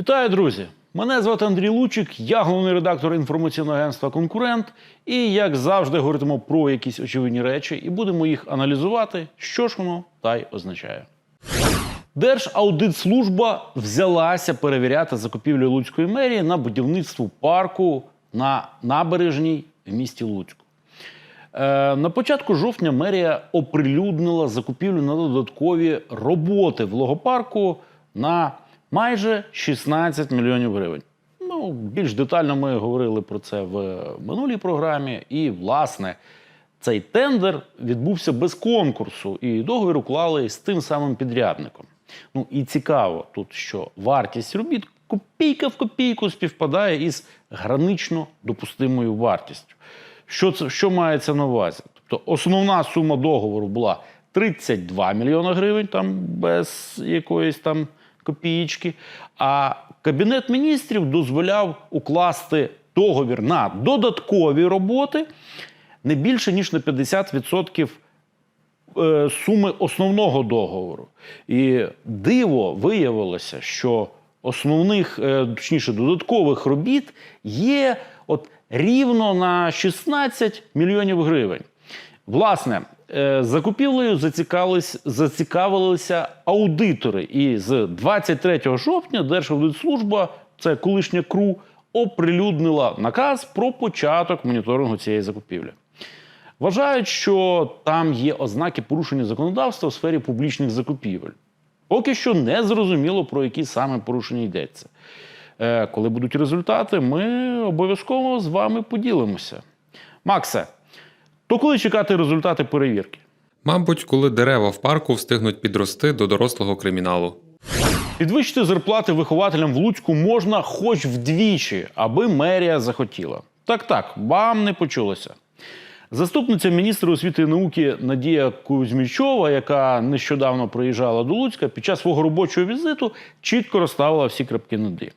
Вітаю, друзі! Мене звати Андрій Лучик, я головний редактор інформаційного агентства Конкурент. І як завжди говоритимемо про якісь очевидні речі і будемо їх аналізувати, що ж воно та й означає. Держаудитслужба взялася перевіряти закупівлю Луцької мерії на будівництво парку на набережній в місті Луцьку. Е, На початку жовтня мерія оприлюднила закупівлю на додаткові роботи в логопарку на майже 16 мільйонів гривень. Ну, більш детально ми говорили про це в минулій програмі. І, власне, цей тендер відбувся без конкурсу, і договір уклали з тим самим підрядником. Ну і цікаво тут, що вартість робіт копійка в копійку співпадає із гранично допустимою вартістю. Що це що мається на увазі? Тобто основна сума договору була 32 мільйони гривень, там без якоїсь там копієчки. А кабінет міністрів дозволяв укласти договір на додаткові роботи не більше ніж на 50% е, суми основного договору. І диво виявилося, що основних, е, точніше, додаткових робіт є от рівно на 16 мільйонів гривень. Власне, закупівлею зацікавились, зацікавилися аудитори. І з 23 жовтня Держаудитслужба, це колишня КРУ, оприлюднила наказ про початок моніторингу цієї закупівлі. Вважають, що там є ознаки порушення законодавства в сфері публічних закупівель. Поки що не зрозуміло, про які саме порушення йдеться. Е, Коли будуть результати, ми обов'язково з вами поділимося. Максе, то коли чекати результати перевірки? Мабуть, коли дерева в парку встигнуть підрости до дорослого криміналу. Підвищити зарплати вихователям в Луцьку можна хоч вдвічі, аби мерія захотіла. Так, так, вам не почулося. Заступниця міністра освіти і науки Надія Кузьмічова, яка нещодавно приїжджала до Луцька, під час свого робочого візиту чітко розставила всі крапки над «і».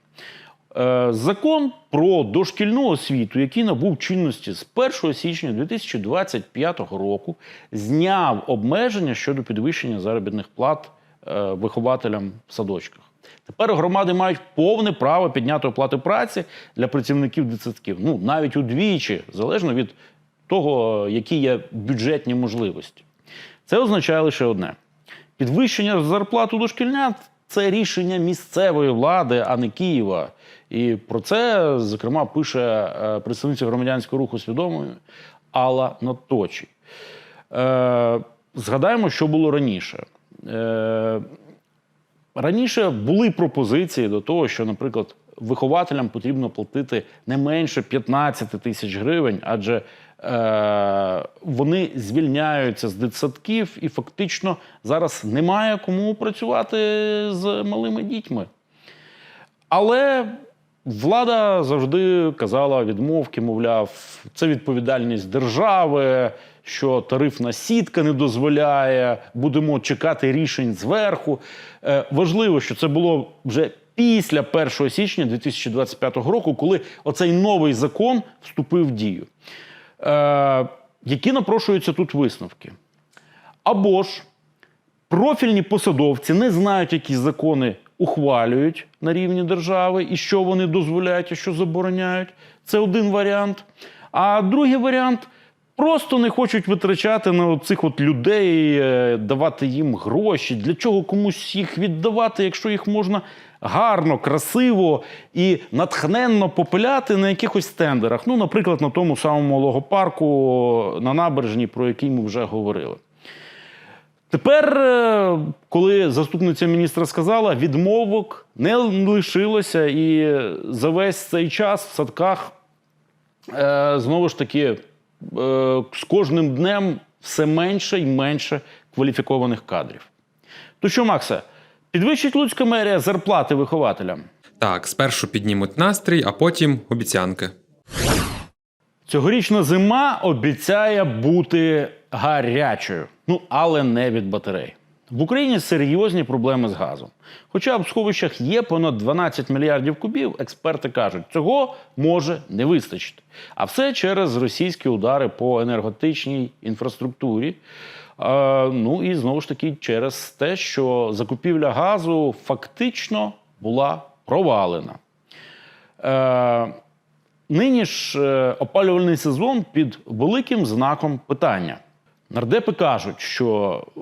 Е, Закон про дошкільну освіту, який набув чинності з 1 січня 2025 року, зняв обмеження щодо підвищення заробітних плат е, вихователям в садочках. Тепер громади мають повне право підняти оплати праці для працівників дитсадків. Ну навіть удвічі, залежно від того, які є бюджетні можливості. Це означає лише одне: підвищення зарплат дошкільнят це рішення місцевої влади, а не Києва. І про це, зокрема, пише е, представниця громадянського руху свідомої Алла Наточі. Е, згадаємо, що було раніше. Е, Раніше були пропозиції до того, що, наприклад, вихователям потрібно платити не менше 15 тисяч гривень, адже е, вони звільняються з дитсадків, і фактично зараз немає кому працювати з малими дітьми. Але влада завжди казала відмовки, мовляв, це відповідальність держави, що тарифна сітка не дозволяє, будемо чекати рішень зверху. Е, важливо, що це було вже після 1 січня 2025 року, коли оцей новий закон вступив в дію. Е, які напрошуються тут висновки? Або ж профільні посадовці не знають, які закони ухвалюють на рівні держави і що вони дозволяють, а що забороняють. Це один варіант. А другий варіант просто не хочуть витрачати на цих от людей, е, давати їм гроші. Для чого комусь їх віддавати, якщо їх можна гарно, красиво і натхненно попиляти на якихось тендерах. Ну, наприклад, на тому самому логопарку на набережній, про який ми вже говорили. Тепер, е, коли заступниця міністра сказала, відмовок не лишилося, і за весь цей час в садках е, знову ж таки е, з кожним днем все менше і менше кваліфікованих кадрів. То що, Максе, підвищить Луцька мерія зарплати вихователям? Так, спершу піднімуть настрій, а потім обіцянки. Цьогорічна зима обіцяє бути гарячою, ну але не від батарей. В Україні серйозні проблеми з газом. Хоча в сховищах є понад 12 мільярдів кубів, експерти кажуть, цього може не вистачити. А все через російські удари по енергетичній інфраструктурі. Ну і знову ж таки через те, що закупівля газу фактично була провалена. Е, нині ж е, опалювальний сезон під великим знаком питання. Нардепи кажуть, що е,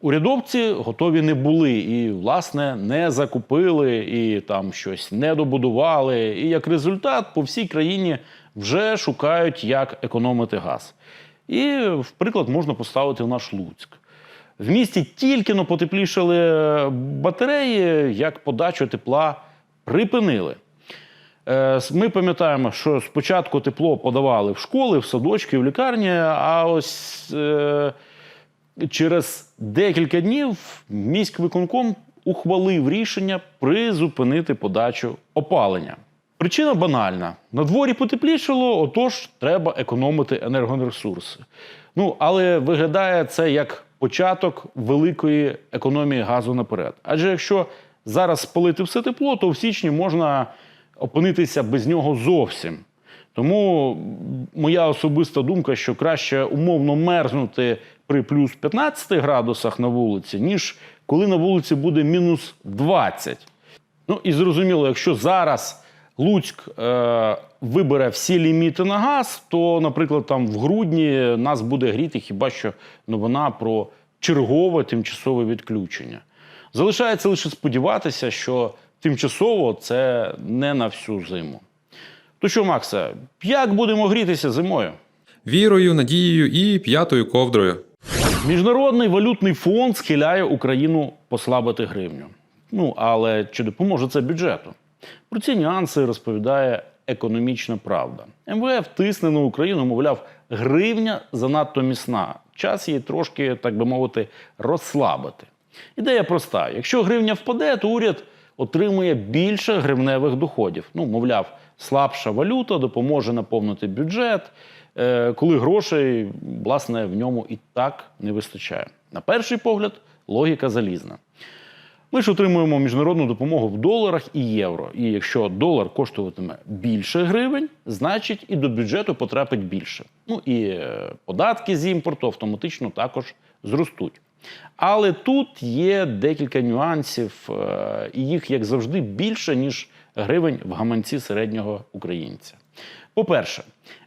урядовці готові не були і, власне, не закупили, і там щось не добудували. І як результат, по всій країні вже шукають, як економити газ. І, в приклад, можна поставити наш Луцьк. В місті тільки но потеплішали батареї, як подачу тепла припинили. Е, Ми пам'ятаємо, що спочатку тепло подавали в школи, в садочки, в лікарні, а ось е, через декілька днів міськвиконком ухвалив рішення призупинити подачу опалення. Причина банальна: на дворі потеплішало, отож треба економити енергоресурси. Ну, але виглядає це як початок великої економії газу наперед. Адже якщо зараз спалити все тепло, то в січні можна опинитися без нього зовсім. Тому моя особиста думка, що краще умовно мерзнути при плюс 15 градусах на вулиці, ніж коли на вулиці буде мінус 20. Ну і зрозуміло, якщо зараз Луцьк е, вибере всі ліміти на газ, то, наприклад, там в грудні нас буде гріти хіба що новина про чергове тимчасове відключення. Залишається лише сподіватися, що тимчасово це не на всю зиму. То що, Макса, як будемо грітися зимою? Вірою, надією і п'ятою ковдрою. Міжнародний валютний фонд схиляє Україну послабити гривню. Ну, але чи допоможе це бюджету? Про ці нюанси розповідає економічна правда. МВФ тисне на Україну, мовляв, гривня занадто міцна. Час її трошки, так би мовити, розслабити. Ідея проста: якщо гривня впаде, то уряд отримує більше гривневих доходів. Ну, мовляв, слабша валюта допоможе наповнити бюджет, е, коли грошей, власне, в ньому і так не вистачає. На перший погляд, логіка залізна. Ми ж отримуємо міжнародну допомогу в доларах і євро. І якщо долар коштуватиме більше гривень, значить і до бюджету потрапить більше. Ну і е, податки з імпорту автоматично також зростуть. Але тут є декілька нюансів, е, і їх, як завжди, більше, ніж гривень в гаманці середнього українця. По-перше,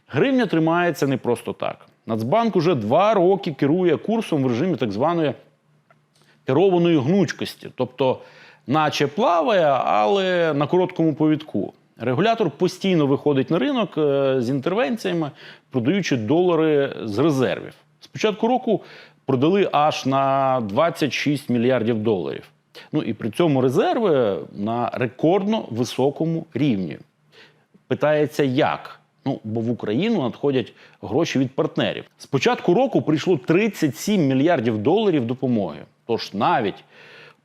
гривня тримається не просто так. Нацбанк уже два роки керує курсом в режимі так званої керованої гнучкості, тобто, наче плаває, але на короткому повідку. Регулятор постійно виходить на ринок е, з інтервенціями, продаючи долари з резервів. З початку року продали аж на 26 мільярдів доларів. Ну і при цьому резерви на рекордно високому рівні. Питається, як? Ну, бо в Україну надходять гроші від партнерів. З початку року прийшло 37 мільярдів доларів допомоги. Тож навіть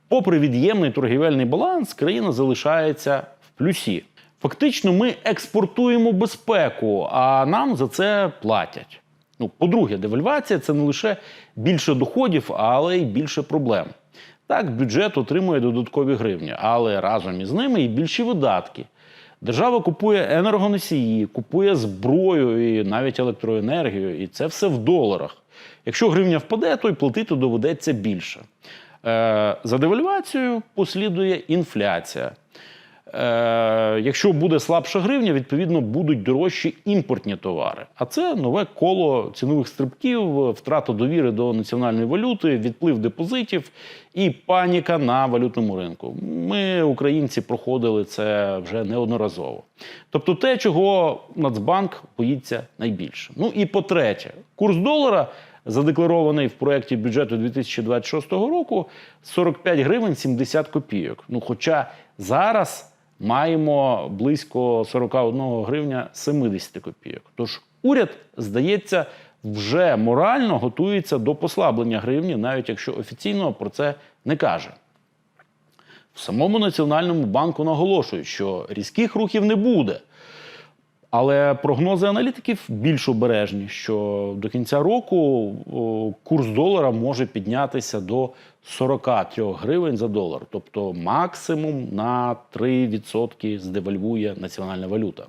попри від'ємний торгівельний баланс, країна залишається в плюсі. Фактично, ми експортуємо безпеку, а нам за це платять. Ну, по-друге, девальвація це не лише більше доходів, але й більше проблем. Так, бюджет отримує додаткові гривні, але разом із ними і більші видатки. Держава купує енергоносії, купує зброю і навіть електроенергію, і це все в доларах. Якщо гривня впаде, то й платити доведеться більше. Е, за девальвацією послідує інфляція. Е, якщо буде слабша гривня, відповідно будуть дорожчі імпортні товари. А це нове коло цінових стрибків, втрата довіри до національної валюти, відплив депозитів і паніка на валютному ринку. Ми, українці, проходили це вже неодноразово. Тобто, те, чого Нацбанк боїться найбільше. Ну і по-третє, курс долара. Задекларований в проєкті бюджету 2026 року 45 гривень 70 копійок. Ну, хоча зараз маємо близько 41 гривня 70 копійок. Тож уряд, здається, вже морально готується до послаблення гривні, навіть якщо офіційно про це не каже. В самому Національному банку наголошують, що різких рухів не буде. Але прогнози аналітиків більш обережні, що до кінця року курс долара може піднятися до 43 гривень за долар, тобто максимум на 3% здевальвує національна валюта.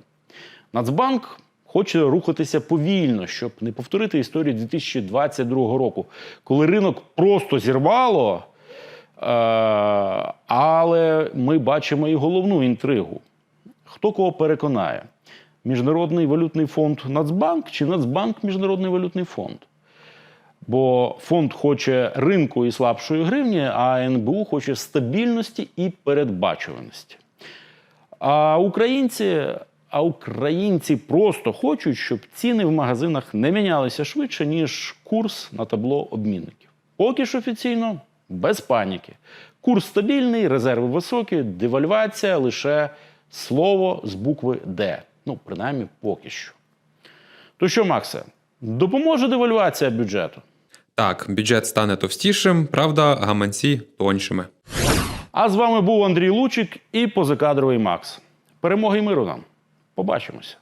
Нацбанк хоче рухатися повільно, щоб не повторити історію 2022 року, коли ринок просто зірвало. Е, але ми бачимо і головну інтригу. Хто кого переконає? Міжнародний валютний фонд Нацбанк чи Нацбанк Міжнародний валютний фонд? Бо фонд хоче ринку і слабшої гривні, а НБУ хоче стабільності і передбачуваності. А українці, а українці просто хочуть, щоб ціни в магазинах не мінялися швидше, ніж курс на табло обмінників. Поки ж офіційно без паніки. Курс стабільний, резерви високі, девальвація лише слово з букви Д. Ну, принаймні, поки що. То що, Максе, допоможе девальвація бюджету? Так, бюджет стане товстішим, правда, гаманці тоншими. А з вами був Андрій Лучик і позакадровий Макс. Перемоги й миру нам. Побачимося.